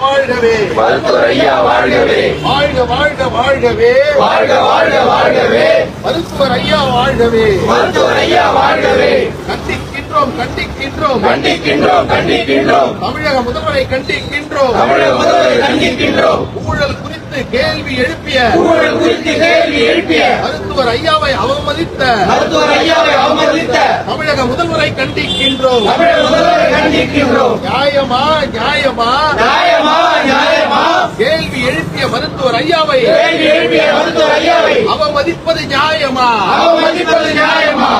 வாழ்கவே. மருத்துவர் ஐயா வாழ்கவே. வாழ்க வாழ்க வாழ்கவே. வாழ்க வாழ்க வாழ்கவே. மருத்துவர் ஐயா வாழ்கவே. மருத்துவர் ஐயா வாழ்கவே. கண்டிக்கின்றோம் கண்டிக்கின்றோம். கண்டிக்கின்றோம் கண்டிக்கின்றோம். தமிழக முதல்வரை கண்டிக்கின்றோம். தமிழக முதல்வரை கண்டிக்கின்றோம். ஊழல் குறித்து கேள்வி எழுப்பிய ஊழல் குறித்து கேள்வி எழுப்பிய மருத்துவர் ஐயாவை அவமதித்த மருத்துவர் ஐயாவை அவமதித்த தமிழக முதல்வரை கண்டிக்கின்றோம். தமிழக முதல்வரை கண்டிக்கின்றோம். நியாயமா நியாயமா? நியாயமா நியாயமா? கேள்வி எழுப்பிய மருத்துவர் ஐயாவை கேள்வி எழுப்பிய மருத்துவர் ஐயாவை அவமதிப்பது நியாயமா? அவமதிப்பது நியாயமா?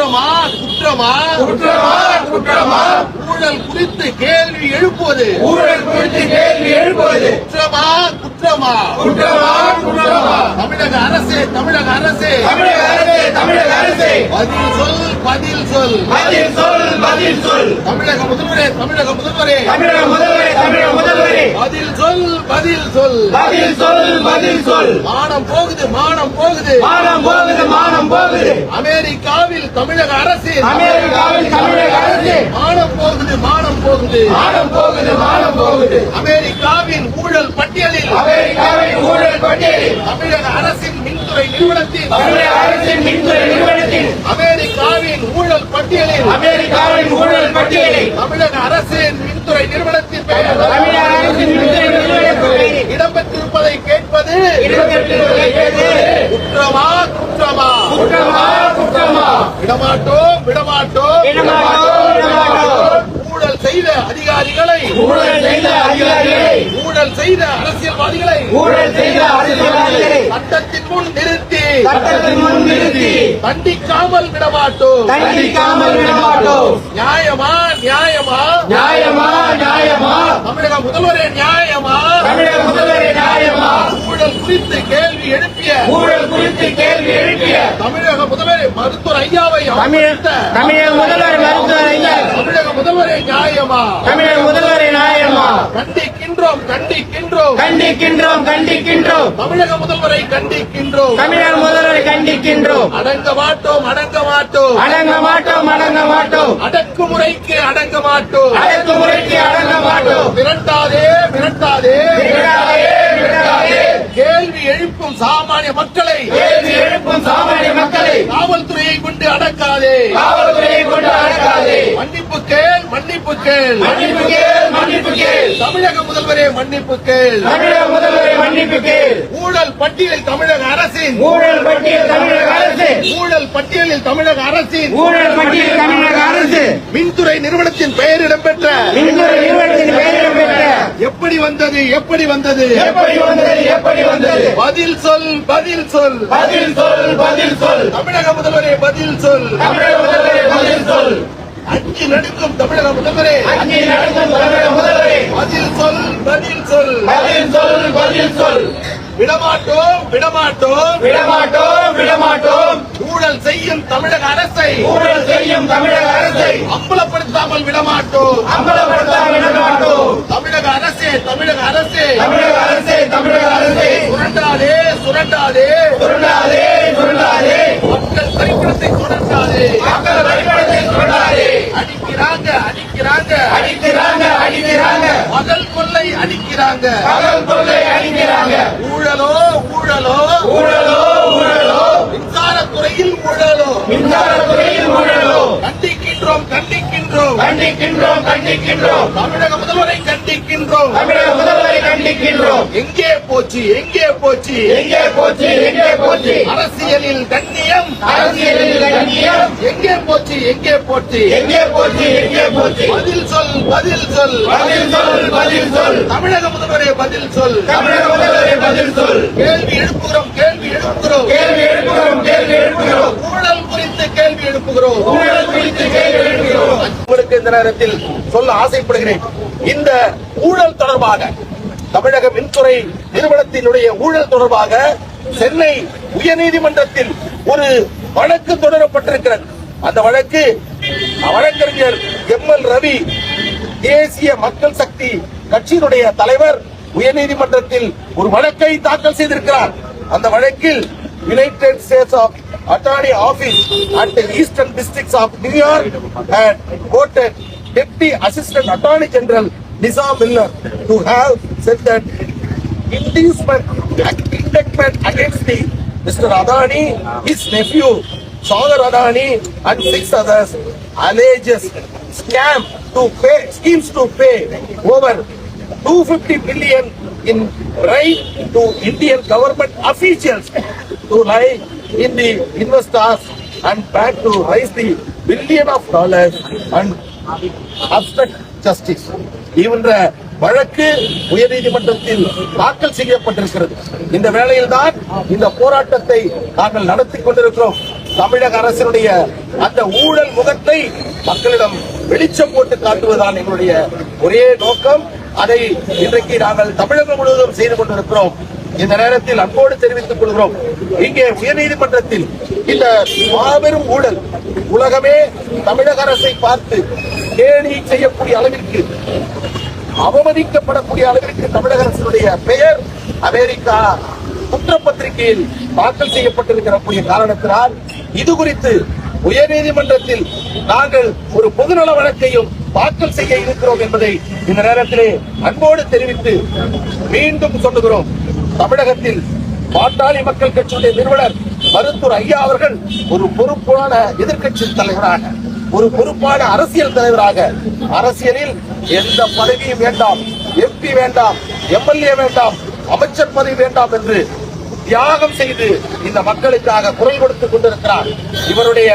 குற்றமா? குற்றமா? குற்றமா? குற்றமா? ஊழல் குறித்து கேள்வி எழுப்புவது. ஊழல் குறித்து கேள்வி எழுப்புவது. குற்றமா? குற்றமா? குற்றமா? குற்றமா? தமிழக அரசே தமிழக அரசே. தமிழக அரசே தமிழக அரசே. பதில் சொல் பதில் சொல். பதில் சொல் பதில் சொல். தமிழக முதல்வரே தமிழக முதல்வரே. தமிழக முதல்வரே தமிழக முதல்வரே. பதில் சொல் பதில் சொல். பதில் சொல் பதில் சொல். மானம் போகுது மானம் போகுது. மானம் போகுது. மானம் போகுது அமெரிக்காவில் தமிழக அரசின் அமெரிக்காவில் தமிழக அரசு. மானம் போகுது மானம் போகுது. மானம் போகுது மானம் போகுது. அமெரிக்காவின் ஊழல் பட்டியலில். அமெரிக்காவின் ஊழல் பட்டியலில். தமிழக அரசின் மின்துறை நிறுவனத்தின். தமிழக அரசின் மின்துறை நிறுவனத்தில் அமெரிக்காவின் ஊழல் பட்டியலில் அமெரிக்காவின் ஊழல் பட்டியலில் தமிழக அரசின் மின்துறை நிறுவனத்தின் பெயர் தமிழக அரசின் மின்துறை நிறுவனத்தில் இடம்பெற்றிருப்பதை கேட்பது இடம்பெற்றிருப்பதை கேட்டு குற்றமா குற்றமா குற்றமா குற்றமா விடமாட்டோம். ஊழல் செய்த அதிகாரிகளை. ஊழல் செய்த அதிகாரிகளை. ஊழல் செய்த அரசியல்வாதிகளை. ஊழல் செய்த அரசியல்வாதிகளை. சட்டத்தின் முன் நிறுத்தி. சட்டத்தின் முன் நிறுத்தி. தண்டிக்காமல் விடமாட்டோம். தண்டிக்காமல் விடமாட்டோம். நியாயமா நியாயமா? நியாயமா நியாயமா? தமிழக முதல்வரே நியாயமா? தமிழக முதல்வரை நியாயமா? ஊழல் குறித்து கேள்வி எழுப்பிய ஊழல் குறித்து கேள்வி எழுப்பிய தமிழக முதல்வரே மருத்துவர் ஐயாவை தமிழக முதல்வர் மருத்துவர் ஐயா. தமிழக முதல்வரே நியாயமா? தமிழக முதல்வரை நியாயமா? கண்டிக்கின்றோம் கண்டிக்கின்றோம். கண்டிக்கின்றோம் கண்டிக்கின்றோம். தமிழக முதல்வரை கண்டிக்கின்றோம். தமிழக முதல்வரை கண்டிக்கின்றோம். அடங்க மாட்டோம் அடங்க மாட்டோம். அடங்க மாட்டோம் அடங்க மாட்டோம். அடக்குமுறைக்கு அடங்க மாட்டோம். அடக்குமுறைக்கு அடங்க மாட்டோம். விரட்டாதே விரட்டாதே கேள்வி எழுப்பும் சாமானிய மக்களை. எழுப்பும் சாமானிய மக்களை. காவல்துறையை கொண்டு அடக்காதே. காவல்துறையை கொண்டு அடக்காதே. மன்னிப்பு கேள் மன்னிப்பு கேள். மன்னிப்பு கேள் மன்னிப்பு கேள். தமிழக முதல்வரே மன்னிப்பு கேள். தமிழக முதல்வரை மன்னிப்பு கேள். ஊழல் பட்டியலில் தமிழக அரசின். ஊழல் பட்டியல் தமிழக அரசு ஊழல் பட்டியலில் தமிழக அரசின். ஊழல் பட்டியல் தமிழக அரசு மின்துறை நிறுவனத்தின் பெயர் இடம்பெற்ற. மின்துறை நிறுவனத்தின் பெயரிடம் பெற்ற எப்படி வந்தது எப்படி வந்தது? எப்படி வந்தது எப்படி பதில் சொல் பதில் சொல். பதில் சொல் பதில் சொல். தமிழக முதல்வரே பதில் சொல். தமிழக முதல்வரை பதில் சொல். அஞ்சு நடுக்கும் தமிழக முதல்வரே. அங்கே நடக்கும் தமிழக முதல்வரை. பதில் சொல் பதில் சொல். பதில் சொல் பதில் சொல். விடமாட்டோம் விடமாட்டோம். விடமாட்டோம் விடமாட்டோம். ஊழல் செய்யும் தமிழக அரசை. ஊழல் செய்யும் தமிழக அரசை. அம்பலப்படுத்தாமல் விடமாட்டோம். அம்பலப்படுத்தாமல் விடமாட்டோம். தமிழக அரசே. தமிழக அரசே தமிழக அரசே. சுரண்டாதே சுரண்டாதே. சுருண்டாதே சுருண்டாதே. மக்கள் திரைப்படத்தை சுரண்டாதே மக்கள் வழிபடத்தை சுருண்டாதே அடிக்கிறாங்க அடிக்கிறாங்க. அடிக்கிறாங்க அடிக்கிறாங்க. பகல் கொள்ளை அடிக்கிறாங்க. பகல் கொள்ளை அடிக்கிறாங்க. ஊழலோ ஊழலோ. ஊழலோ ஊழலோ. மின்சாரத்துறையில் ஊழலோ. மின்சாரத்துறையில் கண்டிக்கின்றோம் கண்டிக்கின்றோம். தமிழக முதல்வரை கண்டிக்கின்றோம். தமிழக முதல்வரை கண்டிக்கின்றோம். எங்கே போச்சு எங்கே போச்சு? எங்கே போச்சு எங்கே போச்சு? அரசியலில் கண்ணியம். அரசியலில் கண்ணியம். எங்கே போச்சு எங்கே போச்சு? எங்கே போச்சு எங்கே போச்சு? பதில் சொல் பதில் சொல். பதில் சொல் பதில் சொல். தமிழக முதல்வரே பதில் சொல். தமிழக முதல்வரை பதில் சொல். கேள்வி எழுப்புகிறோம் கேள்வி எழுப்புகிறோம். கேள்வி எழுப்புகிறோம் கேள்வி எழுப்புகிறோம். ஊழல் குறித்து கேள்வி எழுப்புகிறோம். ஊழல் குறித்து கேள்வி எழுப்புகிறோம். உங்களுக்கு இந்த நேரத்தில் சொல்ல ஆசைப்படுகிறேன். இந்த ஊழல் தொடர்பாக தமிழக மின்துறை நிறுவனத்தினுடைய ஊழல் தொடர்பாக சென்னை உயர்நீதிமன்றத்தில் ஒரு வழக்கு தொடரப்பட்டிருக்கிறது. அந்த வழக்கு வழக்கறிஞர் எம் எல் ரவி தேசிய மக்கள் சக்தி கட்சியினுடைய தலைவர் உயர்நீதிமன்றத்தில் ஒரு வழக்கை தாக்கல் செய்திருக்கிறார். அந்த வழக்கில் United States of Attorney Office at the Eastern Districts of New York had voted Deputy Assistant Attorney General Nizam Miller to have said that inducement, indictment against the Mr. Adani, his nephew, Sagar Adani, and six others alleges scam to pay, schemes to pay over 250 billion in bribe to Indian government officials to lie in the investors and back to raise the billion of dollars and obstruct justice. என்ற வழக்கு உயர்நீதிமன்றத்தில் தாக்கல் செய்யப்பட்டிருக்கிறது. இந்த வேளையில் தான் இந்த போராட்டத்தை நாங்கள் நடத்தி கொண்டிருக்கிறோம். தமிழக அரசினுடைய அந்த ஊழல் முகத்தை மக்களிடம் வெளிச்சம் போட்டு காட்டுவதுதான் எங்களுடைய ஒரே நோக்கம். அதை இன்றைக்கு நாங்கள் தமிழகம் முழுவதும் செய்து கொண்டிருக்கிறோம். இந்த நேரத்தில் அன்போடு தெரிவித்துக் கொள்கிறோம். இங்கே உயர்நீதிமன்றத்தில் இந்த மாபெரும் ஊழல் உலகமே தமிழக அரசை பார்த்து கேலி செய்யக்கூடிய அளவிற்கு அவமதிக்கப்படக்கூடிய அளவிற்கு தமிழக அரசினுடைய பெயர் அமெரிக்கா குற்றப்பத்திரிகையில் தாக்கல் செய்யப்பட்டிருக்கிற காரணத்தினால் இது குறித்து உயர்நீதிமன்றத்தில் நாங்கள் ஒரு பொதுநல வழக்கையும் தாக்கல் செய்ய இருக்கிறோம் என்பதை இந்த நேரத்திலே அன்போடு தெரிவித்து மீண்டும் சொல்லுகிறோம். தமிழகத்தில் பாட்டாளி மக்கள் கட்சியுடைய நிறுவனர் மருத்துவர் ஐயா அவர்கள் ஒரு பொறுப்பான எதிர்க்கட்சி தலைவராக ஒரு பொறுப்பான அரசியல் தலைவராக அரசியலில் எந்த பதவியும் வேண்டாம் எம்பி வேண்டாம் எம்எல்ஏ வேண்டாம் அமைச்சர் பதவி வேண்டாம் என்று தியாகம் செய்து இந்த மக்களுக்காக குரல் கொடுத்துக் கொண்டிருக்கிறார். இவருடைய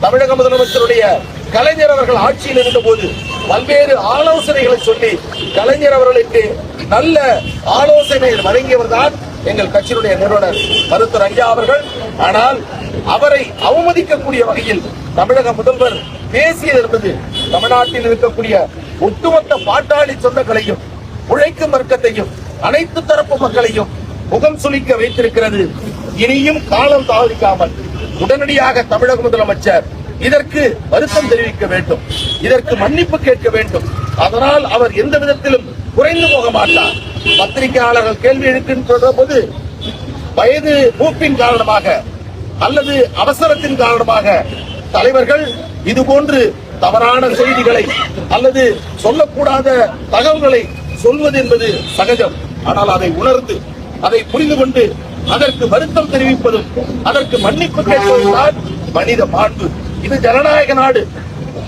தமிழக முதலமைச்சருடைய கலைஞர் அவர்கள் ஆட்சியில் இருந்தபோது பல்வேறு ஆலோசனைகளை சொல்லி கலைஞர் அவர்களுக்கு நல்ல ஆலோசனைகள் வழங்கியவர் தான் எங்கள் கட்சியினுடைய நிறுவனர் மருத்துவர் ஐயா அவர்கள். ஆனால் அவரை அவமதிக்கக்கூடிய வகையில் தமிழக முதல்வர் பேசியது என்பது தமிழ்நாட்டில் இருக்கக்கூடிய ஒட்டுமொத்த பாட்டாளி சொந்தங்களையும் உழைக்கும் வர்க்கத்தையும் அனைத்து தரப்பு மக்களையும் முகம் சுளிக்க வைத்திருக்கிறது. இனியும் காலம் தாவிக்காமல் உடனடியாக தமிழக முதலமைச்சர் இதற்கு வருத்தம் தெரிவிக்க வேண்டும். இதற்கு மன்னிப்பு கேட்க வேண்டும். அதனால் அவர் எந்த விதத்திலும் குறைந்து போக மாட்டார். பத்திரிகையாளர்கள் கேள்வி எழுக்கின்ற போது வயது மூப்பின் காரணமாக அல்லது அவசரத்தின் காரணமாக தலைவர்கள் இது போன்று தவறான செய்திகளை அல்லது சொல்லக்கூடாத தகவல்களை சொல்வது என்பது சகஜம். ஆனால் அதை உணர்ந்து அதை புரிந்து கொண்டு அதற்கு வருத்தம் தெரிவிப்பதும் அதற்கு மன்னிப்பு கேட்பதும் தான் மனித மாண்பு. இது ஜனநாயக நாடு.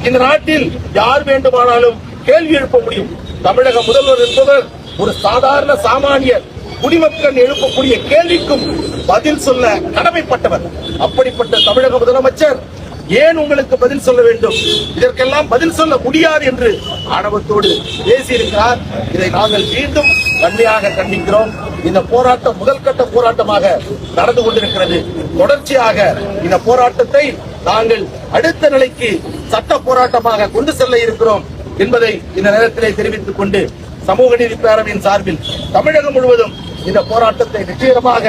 இந்த நாட்டில் யார் வேண்டுமானாலும் கேள்வி எழுப்ப முடியும். தமிழக முதல்வர் என்பவர் ஒரு சாதாரண சாமானியர். குடிமக்கள் எழுப்பக்கூடிய கேள்விக்கும் பதில் சொல்ல கடமைப்பட்டவர். அப்படிப்பட்ட தமிழக முதலமைச்சர் ஏன் உங்களுக்கு பதில் சொல்ல வேண்டும்? இதற்கெல்லாம் பதில் சொல்ல முடியாது என்று ஆணவத்தோடு பேசியிருக்கிறார். இதை நாங்கள் மீண்டும் வன்மையாக கண்டிக்கிறோம். இந்த போராட்டம் முதல் கட்ட போராட்டமாக நடந்து கொண்டிருக்கிறது. தொடர்ச்சியாக இந்த போராட்டத்தை நாங்கள் அடுத்த நிலைக்கு சட்ட போராட்டமாக கொண்டு செல்ல இருக்கிறோம் என்பதை இந்த நேரத்திலே தெரிவித்துக் கொண்டு சமூக நீதி பேரவையின் சார்பில் தமிழகம் முழுவதும் இந்த போராட்டத்தை நிச்சயமாக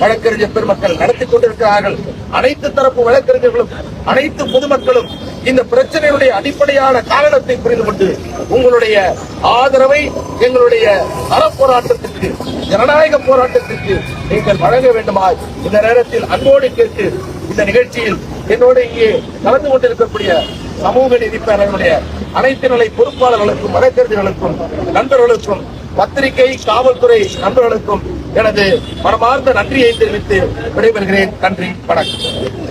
வழக்கறிஞர் பெருமக்கள் நடத்தி கொண்டிருக்கிறார்கள். அனைத்து தரப்பு வழக்கறிஞர்களும் அனைத்து பொதுமக்களும் இந்த பிரச்சனையுடைய அடிப்படையான காரணத்தை புரிந்து கொண்டு உங்களுடைய ஆதரவை எங்களுடைய அறப்போராட்டத்திற்கு ஜனநாயக போராட்டத்திற்கு நீங்கள் வழங்க வேண்டுமா இந்த நேரத்தில் அன்போடு கேட்டு இந்த நிகழ்ச்சியில் என்னோடு இங்கே கலந்து கொண்டிருக்கக்கூடிய சமூக நீதி பேரவையுடைய அனைத்து நிலை பொறுப்பாளர்களுக்கும் வழக்கறிஞர்களுக்கும் நண்பர்களுக்கும் பத்திரிகை காவல்துறை நண்பர்களுக்கும் எனது மனமார்ந்த நன்றியை தெரிவித்து விடைபெறுகிறேன். நன்றி வணக்கம்.